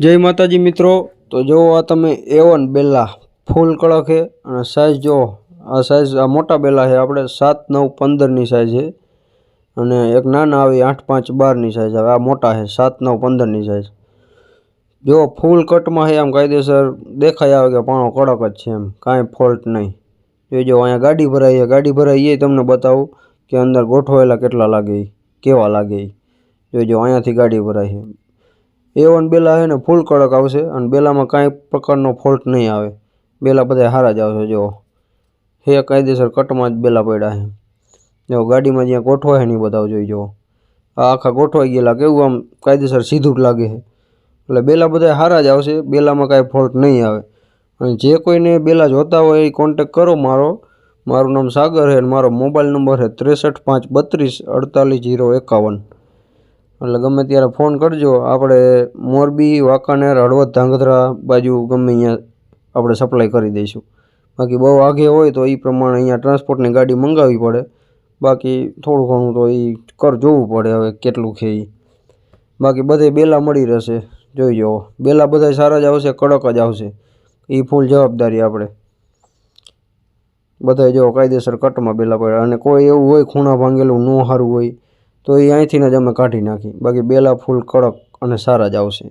જય માતાજી મિત્રો. તો જુઓ આ તમે એવન બેલા ફૂલ કડક છે અને સાઈઝ જુઓ. આ સાઈઝ આ મોટા બેલા છે. આપણે સાત, નવ પંદરની સાઈઝ છે. અને એક નાના આવી આઠ, પાંચ બારની સાઈઝ આવે આ મોટા છે. સાત, નવ પંદરની સાઈઝ જો ફૂલ કટમાં છે આમ કાયદેસર દેખાય આવે કે પાણો કડક જ છે એમ. કાંઈ ફોલ્ટ નહીં. જોઈજો અહીંયા ગાડી ભરાઈ ગાડી ભરાઈ એ તમને બતાવું કે અંદર ગોઠવાયેલા કેટલા લાગે કેવા લાગે જોઈજો અહીંયાથી ગાડી ભરાઈ છે. એ વન બેલા છે ને ફૂલ કડક આવશે અને બેલામાં કાંઈ પ્રકારનો ફોલ્ટ નહીં આવે. બેલા બધા હારા જ આવશે જો હે કાયદેસર કટમાં જ બેલા પડ્યા છે જો ગાડીમાં જ્યાં ગોઠવાય છે ને એ જોઈ જો આ આખા ગોઠવાઈ ગયેલા, કેવું આમ કાયદેસર સીધું જ લાગે છે એટલે બેલા બધા સારા જ આવશે, બેલામાં કાંઈ ફોલ્ટ નહીં આવે. અને જે કોઈને બેલા જોતા હોય એ કોન્ટેક કરો મારો. મારું નામ સાગર છે અને મારો મોબાઈલ નંબર છે ત્રેસઠ પાંચ બત્રીસ અડતાલીસ જીરો એકાવન. એટલે ગમે ત્યારે ફોન કરજો. આપણે મોરબી, વાંકાનેર, હળવદ, ધાંગધ્રા બાજુ ગમે અહીંયા આપણે સપ્લાય કરી દઈશું. બાકી બહુ આગે હોય તો એ પ્રમાણે અહીંયા ટ્રાન્સપોર્ટની ગાડી મંગાવવી પડે. બાકી થોડું ઘણું તો એ કર જોવું પડે હવે કેટલું છે એ બાકી બધે બેલા મળી રહેશે. જોઈ જુઓ બેલા બધા સારા જ આવશે, કડક જ આવશે. એ ફૂલ જવાબદારી આપણે. બધા જો કાયદેસર કટમાં બેલા પડ્યા. અને કોઈ એવું હોય ખૂણા ભાંગેલું ન સારું હોય તો એ અહીંથી જ અમે કાઢી નાખી. બાકી બેલા ફૂલ કડક અને સારા જ આવશે.